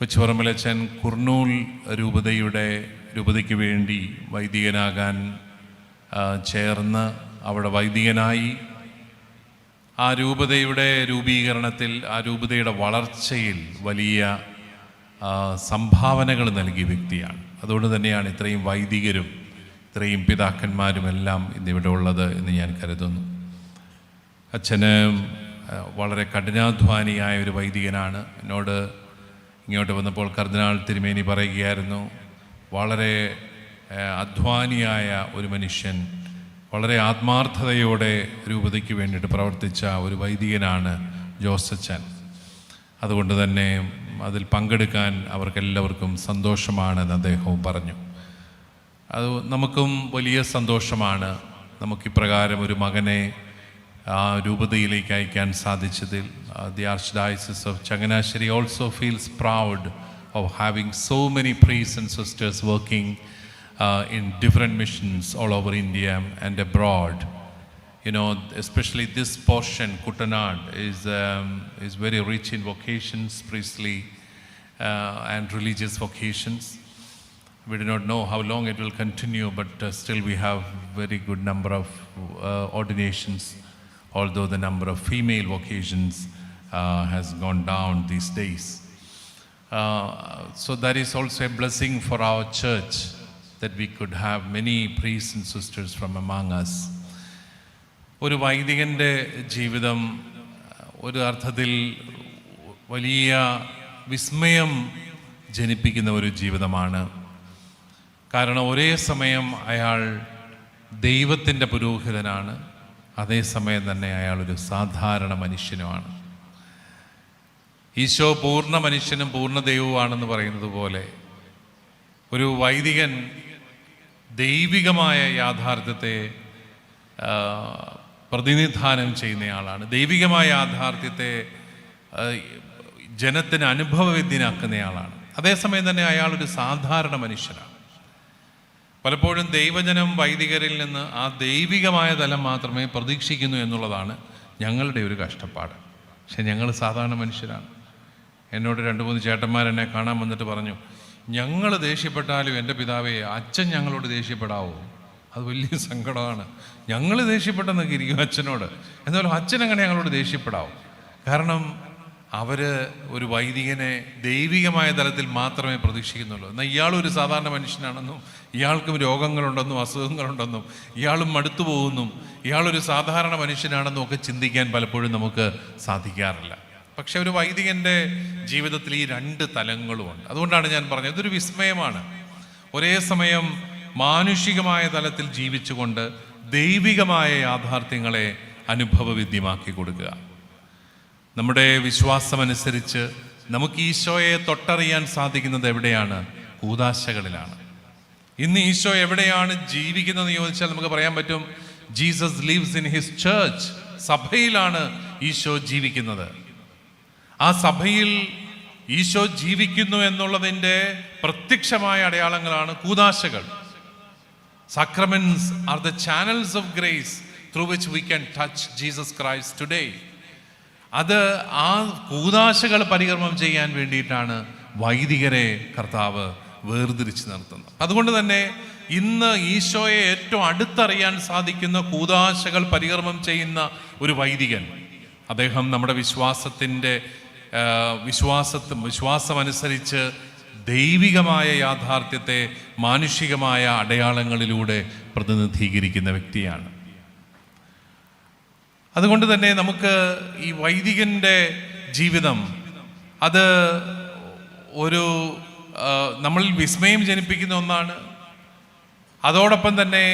കൊച്ചുപറമ്പലച്ചൻ കുർണൂൽ രൂപതയുടെ രൂപതയ്ക്ക് വേണ്ടി വൈദികനാകാൻ ചേർന്ന് അവിടെ വൈദികനായി. ആ രൂപതയുടെ രൂപീകരണത്തിൽ ആ രൂപതയുടെ വളർച്ചയിൽ വലിയ സംഭാവനകൾ നൽകിയ വ്യക്തിയാണ്. അതുകൊണ്ട് തന്നെയാണ് ഇത്രയും വൈദികരും ഇത്രയും പിതാക്കന്മാരും എല്ലാം ഇന്നിവിടെ ഉള്ളത് എന്ന് ഞാൻ കരുതുന്നു. അച്ഛന് വളരെ കഠിനാധ്വാനിയായ ഒരു വൈദികനാണ്. എന്നോട് ഇങ്ങോട്ട് വന്നപ്പോൾ കർദിനാൾ തിരുമേനി പറയുകയായിരുന്നു വളരെ അധ്വാനിയായ ഒരു മനുഷ്യൻ വളരെ ആത്മാർത്ഥതയോടെ രൂപതയ്ക്ക് വേണ്ടിയിട്ട് പ്രവർത്തിച്ച ഒരു വൈദികനാണ് ജോസച്ചൻ. അതുകൊണ്ട് തന്നെ അതിൽ പങ്കെടുക്കാൻ അവർക്കെല്ലാവർക്കും സന്തോഷമാണെന്ന് അദ്ദേഹവും പറഞ്ഞു. അത് നമുക്കും വലിയ സന്തോഷമാണ്. നമുക്കിപ്രകാരം ഒരു മകനെ രൂപതയിലേക്ക് അയക്കാൻ സാധിച്ചതിൽ the archdiocese of Changanassery also feels proud of having so many priests and sisters working in different missions all over India and abroad you know, especially this portion, Kutanad, is, um, is very rich in vocations, priestly uh, and religious vocations. We do not know how long it will continue, but uh, still we have very good number of uh, ordinations, Although the number of female vocations uh, has gone down these days. Uh, so that is also a blessing for our church that we could have many priests and sisters from among us. ഒരു വൈദികന്റെ ജീവിതം ഒരു അർത്ഥത്തിൽ വലിയ വിസ്മയം ജനിപ്പിക്കുന്ന ഒരു ജീവിതമാണ് കാരണം ഒരേ സമയം അയാൾ ദൈവത്തിന്റെ പുരോഹിതനാണ് അതേസമയം തന്നെ അയാളൊരു സാധാരണ മനുഷ്യനുമാണ്. ഈശോ പൂർണ മനുഷ്യനും പൂർണ ദൈവവുമാണെന്ന് പറയുന്നത് പോലെ ഒരു വൈദികൻ ദൈവികമായ യാഥാർത്ഥ്യത്തെ പ്രതിനിധാനം ചെയ്യുന്നയാളാണ്. ദൈവികമായ യാഥാർത്ഥ്യത്തെ ജനത്തിന് അനുഭവവിദ്യനാക്കുന്നയാളാണ്. അതേസമയം തന്നെ അയാളൊരു സാധാരണ മനുഷ്യനാണ്. പലപ്പോഴും ദൈവജനം വൈദികരിൽ നിന്ന് ആ ദൈവികമായ തലം മാത്രമേ പ്രതീക്ഷിക്കുന്നു എന്നുള്ളതാണ് ഞങ്ങളുടെ ഒരു കഷ്ടപ്പാട്. പക്ഷെ ഞങ്ങൾ സാധാരണ മനുഷ്യരാണ്. എന്നോട് രണ്ട് മൂന്ന് ചേട്ടന്മാരെന്നെ കാണാൻ വന്നിട്ട് പറഞ്ഞു ഞങ്ങൾ ദേഷ്യപ്പെട്ടാലും എന്റെ പിതാവേ അച്ഛൻ ഞങ്ങളോട് ദേഷ്യപ്പെടാവോ? അത് വലിയ സങ്കടമാണ്. ഞങ്ങൾ ദേഷ്യപ്പെട്ടെന്നൊക്കെ ഇരിക്കും അച്ഛനോട്. എന്നാലും അച്ഛൻ അങ്ങനെ ഞങ്ങളോട് ദേഷ്യപ്പെടാവോ? കാരണം അവർ ഒരു വൈദികനെ ദൈവികമായ തലത്തിൽ മാത്രമേ പ്രതീക്ഷിക്കുന്നുള്ളൂ. എന്നാൽ ഇയാളൊരു സാധാരണ മനുഷ്യനാണെന്നും ഇയാൾക്കും രോഗങ്ങളുണ്ടെന്നും അസുഖങ്ങളുണ്ടെന്നും ഇയാളും മടുത്തു പോകുന്നും ഇയാളൊരു സാധാരണ മനുഷ്യനാണെന്നും ഒക്കെ ചിന്തിക്കാൻ പലപ്പോഴും നമുക്ക് സാധിക്കാറില്ല. പക്ഷെ ഒരു വൈദികന്റെ ജീവിതത്തിൽ ഈ രണ്ട് തലങ്ങളുമുണ്ട് അതുകൊണ്ടാണ് ഞാൻ പറഞ്ഞത് ഇതൊരു വിസ്മയമാണ്. ഒരേ സമയം മാനുഷികമായ തലത്തിൽ ജീവിച്ചുകൊണ്ട് ദൈവികമായ യാഥാർത്ഥ്യങ്ങളെ അനുഭവവിദ്യമാക്കി കൊടുക്കുക. നമ്മുടെ വിശ്വാസമനുസരിച്ച് നമുക്ക് ഈശോയെ തൊട്ടറിയാൻ സാധിക്കുന്നത് എവിടെയാണ്? കൂതാശകളിലാണ്. ഇന്ന് ഈശോ എവിടെയാണ് ജീവിക്കുന്നതെന്ന് ചോദിച്ചാൽ നമുക്ക് പറയാൻ പറ്റും Jesus lives in his church സഭയിലാണ് ഈശോ ജീവിക്കുന്നത്. ആ സഭയിൽ ഈശോ ജീവിക്കുന്നു എന്നുള്ളതിന്റെ പ്രത്യക്ഷമായ അടയാളങ്ങളാണ് കൂതാശകൾ. Sacraments are the channels of grace through which we can touch Jesus Christ today അത് ആ കൂതാശകൾ പരികർമ്മം ചെയ്യാൻ വേണ്ടിയിട്ടാണ് വൈദികരെ കർത്താവ് വേർതിരിച്ച് നിർത്തുന്നത് അതുകൊണ്ട് തന്നെ ഇന്ന് ഈശോയെ ഏറ്റവും അടുത്തറിയാൻ സാധിക്കുന്ന കൂതാശകൾ പരികർമ്മം ചെയ്യുന്ന ഒരു വൈദികൻ അദ്ദേഹം നമ്മുടെ വിശ്വാസത്തിന്റെ വിശ്വാസ വിശ്വാസമനുസരിച്ച് ദൈവികമായ യാഥാർത്ഥ്യത്തെ മാനുഷികമായ അടയാളങ്ങളിലൂടെ പ്രതിനിധീകരിക്കുന്ന വ്യക്തിയാണ്. അതുകൊണ്ട് തന്നെ നമുക്ക് ഈ വൈദികന്റെ ജീവിതം അത് ഒരു നമ്മളിൽ വിസ്മയം ജനിപ്പിക്കുന്ന ഒന്നാണ്. അതോടൊപ്പം തന്നെ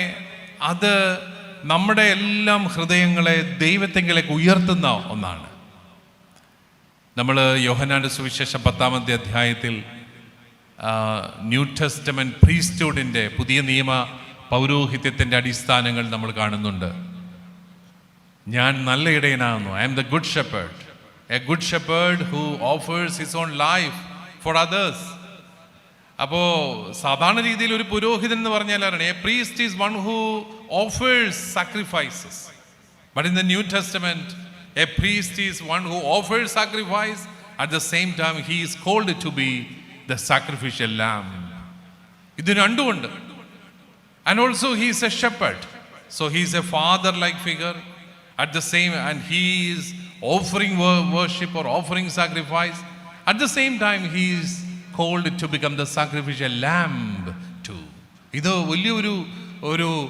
അത് നമ്മുടെ എല്ലാം ഹൃദയങ്ങളെ ദൈവത്തെങ്കിലേക്ക് ഉയർത്തുന്ന ഒന്നാണ്. നമ്മൾ യോഹനാന്റെ സുവിശേഷം പത്താമത്തെ അധ്യായത്തിൽ ന്യൂ ടെസ്റ്റമെന്റ് പ്രീസ്റ്റ്ഹുഡിന്റെ പുതിയ നിയമ പൗരോഹിത്യത്തിന്റെ അടിസ്ഥാനങ്ങൾ നമ്മൾ കാണുന്നുണ്ട്. ഞാൻ നല്ല ഇടയനാകുന്നു. I am the good shepherd a good shepherd who offers his own life for others അപ്പോൾ സാധാരണ രീതിയിൽ ഒരു പുരോഹിതൻ എന്ന് പറഞ്ഞാൽ ആരാണ്? A priest is one who offers sacrifices but in the New Testament a priest is one who offers sacrifice at the same time he is called to be the sacrificial lamb ഇത് രണ്ടുമുണ്ട്. And also he a shepherd so so a father like figure at the same and he is offering wor- worship or offering sacrifice. At the same time he is called to become the sacrificial lamb too. ഇത് വലിയൊരു ഒരു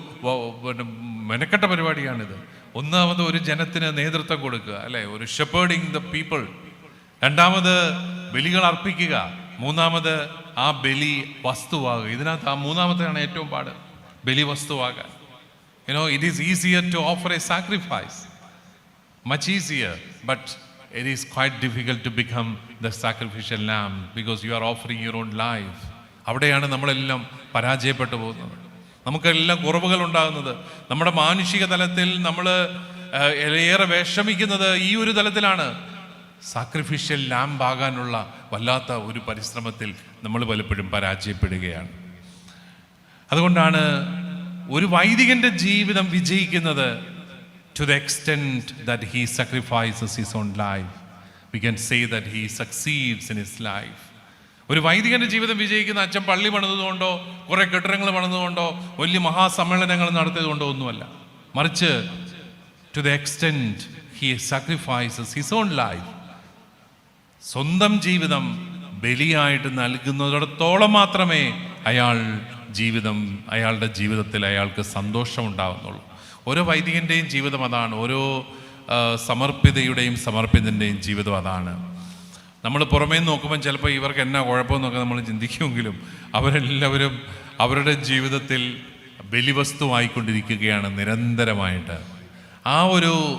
മെനക്കെട്ട പരിപാടിയാണിത്. ഒന്നാമത് ഒരു ജനത്തിന് നേതൃത്വം കൊടുക്കുക അല്ലെ? ഒരു ഷെപ്പേർഡിങ് ദ പീപ്പിൾ രണ്ടാമത് ബലികൾ അർപ്പിക്കുക. മൂന്നാമത് ആ ബലി വസ്തുവാകുക. ഇതിനകത്ത് ആ മൂന്നാമത്തെയാണ് ഏറ്റവും പാട്. ബലി വസ്തുവാകാൻ. You know it is easier to offer a sacrifice much easier but it is quite difficult to become the sacrificial lamb because you are offering your own life അവിടെയാണ് നമ്മളെല്ലാം പരാജയപ്പെട്ടു പോകുന്നത്. നമുക്കെല്ലാം കുറവുകൾ ഉണ്ടാകുന്നത് നമ്മുടെ മാനുഷിക തലത്തിൽ നമ്മൾ ഏറെ വിഷമിക്കുന്നത് ഈ ഒരു തലത്തിലാണ്. സാക്രിഫിഷ്യൽ ലാമ്പാകാനുള്ള വല്ലാത്ത ഒരു പരിശ്രമത്തിൽ നമ്മൾ പലപ്പോഴും പരാജയപ്പെടുകയാണ്. അതുകൊണ്ടാണ് ഒരു വൈദികന്റെ ജീവിതം വിജയിക്കുന്നത് to the extent that he sacrifices his own life we can say that he succeeds in his life ഒരു വൈദികന്റെ ജീവിതം വിജയിക്കുന്ന അച്ഛൻ പള്ളി പണിതുകൊണ്ടോ കുറെ കെട്ടിടങ്ങൾ പണിതുകൊണ്ടോ വലിയ മഹാസമ്മേളനങ്ങൾ നടത്തിയതുകൊണ്ടോ ഒന്നുമല്ല. മറിച്ച് to the extent he sacrifices his own life സ്വന്തം ജീവിതം ബലിയായിട്ട് നൽകുന്നിടത്തോളം മാത്രമേ അയാൾ ജീവിതം അയാളുടെ ജീവിതത്തിൽ അയാൾക്ക് സന്തോഷം ഉണ്ടാകുന്നുള്ളൂ ഓരോ വൈദികന്റെയും ജീവിതം അതാണ് ഓരോ സമർപ്പിതയുടെയും സമർപ്പിതന്റെയും ജീവിതം അതാണ്. നമ്മൾ പുറമേ നോക്കുമ്പോൾ ചിലപ്പോൾ ഇവർക്ക് എന്നാ കുഴപ്പമെന്നൊക്കെ നമ്മൾ ചിന്തിക്കുമെങ്കിലും അവരെല്ലാവരും അവരുടെ ജീവിതത്തിൽ ബലിവസ്തുവായിക്കൊണ്ടിരിക്കുകയാണ് നിരന്തരമായിട്ട്. ആ ഒരു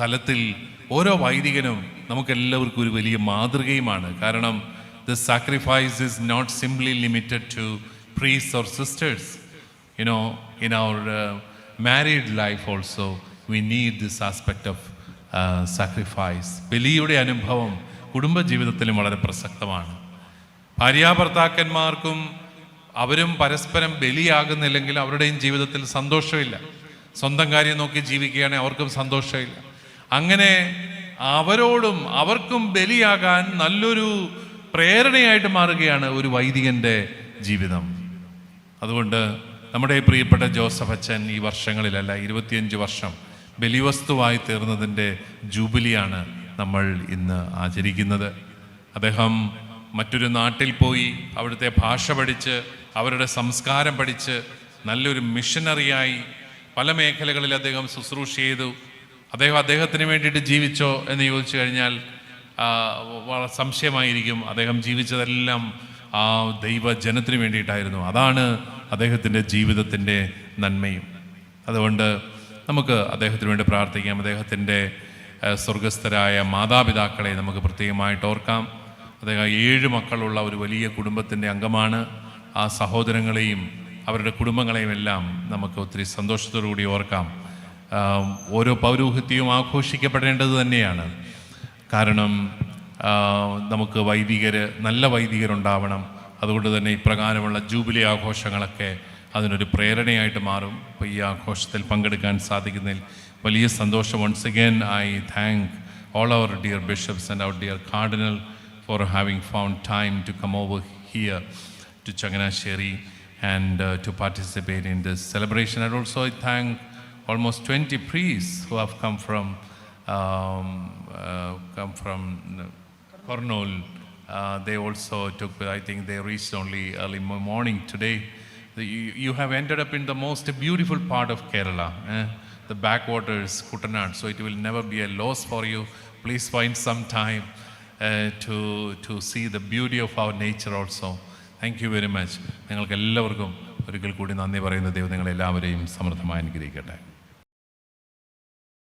തലത്തിൽ ഓരോ വൈദികനും നമുക്കെല്ലാവർക്കും ഒരു വലിയ മാതൃകയുമാണ്. കാരണം the sacrifice is not simply limited to priests or sisters you know, in our uh, married life also, we need this aspect of uh, sacrifice. ബലിയുടെ അനുഭവം കുടുംബജീവിതത്തിലും വളരെ പ്രസക്തമാണ്. ഭാര്യാഭർത്താക്കന്മാർക്കും അവരും പരസ്പരം ബലിയാകുന്നില്ലെങ്കിൽ അവരുടെയും ജീവിതത്തിൽ സന്തോഷമില്ല. സ്വന്തം കാര്യം നോക്കി ജീവിക്കുകയാണെങ്കിൽ അവർക്കും സന്തോഷമില്ല. അങ്ങനെ അവരോടും അവർക്കും ബലിയാകാൻ നല്ലൊരു പ്രേരണയായിട്ട് മാറുകയാണ് ഒരു വൈദികന്റെ ജീവിതം. അതുകൊണ്ട് നമ്മുടെ പ്രിയപ്പെട്ട ജോസഫ് അച്ഛൻ ഈ വർഷങ്ങളിലല്ല ഇരുപത്തിയഞ്ച് വർഷം ബലിവസ്തുവായി തീർന്നതിന്റെ ജൂബിലിയാണ് നമ്മൾ ഇന്ന് ആചരിക്കുന്നത്. അദ്ദേഹം മറ്റൊരു നാട്ടിൽ പോയി അവിടുത്തെ ഭാഷ പഠിച്ച് അവരുടെ സംസ്കാരം പഠിച്ച് നല്ലൊരു മിഷനറിയായി പല മേഖലകളിൽ അദ്ദേഹം ശുശ്രൂഷ ചെയ്തു. അദ്ദേഹം അദ്ദേഹത്തിന് വേണ്ടിയിട്ട് ജീവിച്ചോ എന്ന് ചോദിച്ചു കഴിഞ്ഞാൽ സംശയമായിരിക്കും. അദ്ദേഹം ജീവിച്ചതെല്ലാം ആ ദൈവജനത്തിന് വേണ്ടിയിട്ടായിരുന്നു. അതാണ് അദ്ദേഹത്തിന്റെ ജീവിതത്തിന്റെ നന്മയും. അതുകൊണ്ട് നമുക്ക് അദ്ദേഹത്തിന് വേണ്ടി പ്രാർത്ഥിക്കാം. അദ്ദേഹത്തിന്റെ സ്വർഗസ്ഥരായ മാതാപിതാക്കളെ നമുക്ക് പ്രത്യേകമായിട്ട് ഓർക്കാം. അദ്ദേഹം ഏഴ് മക്കളുള്ള ഒരു വലിയ കുടുംബത്തിന്റെ അംഗമാണ്. ആ സഹോദരങ്ങളെയും അവരുടെ കുടുംബങ്ങളെയും എല്ലാം നമുക്ക് ഒത്തിരി സന്തോഷത്തോടു കൂടി ഓർക്കാം ഓരോ പൗരോഹിത്യവും ആഘോഷിക്കപ്പെടേണ്ടത് തന്നെയാണ്. കാരണം നമുക്ക് വൈദികർ നല്ല വൈദികരുണ്ടാവണം. അതുകൊണ്ട് തന്നെ ഇപ്രകാരമുള്ള ജൂബിലി ആഘോഷങ്ങളൊക്കെ അതിനൊരു പ്രേരണയായിട്ട് മാറും. അപ്പോൾ ഈ ആഘോഷത്തിൽ പങ്കെടുക്കാൻ സാധിക്കുന്നതിൽ വലിയ സന്തോഷം. Once again I thank all our dear bishops and our dear cardinal for having found time to come over here to Changanasheri and uh, to participate in this celebration. And also I thank almost 20 priests who have come from um, come from Kurnool. Uh, they also took, I think they reached only early mo- morning today. The- You, you have ended up in the most beautiful part of Kerala, eh? the backwaters, Kuttanad. So it will never be a loss for you. Please find some time uh, to, to see the beauty of our nature also. Thank you very much നിങ്ങൾക്ക് എല്ലാവർക്കും ഒരിക്കൽ കൂടി നന്ദി പറയുന്ന ദൈവം നിങ്ങളെല്ലാവരെയും സമൃദ്ധമായി അനുഗ്രഹിക്കട്ടെ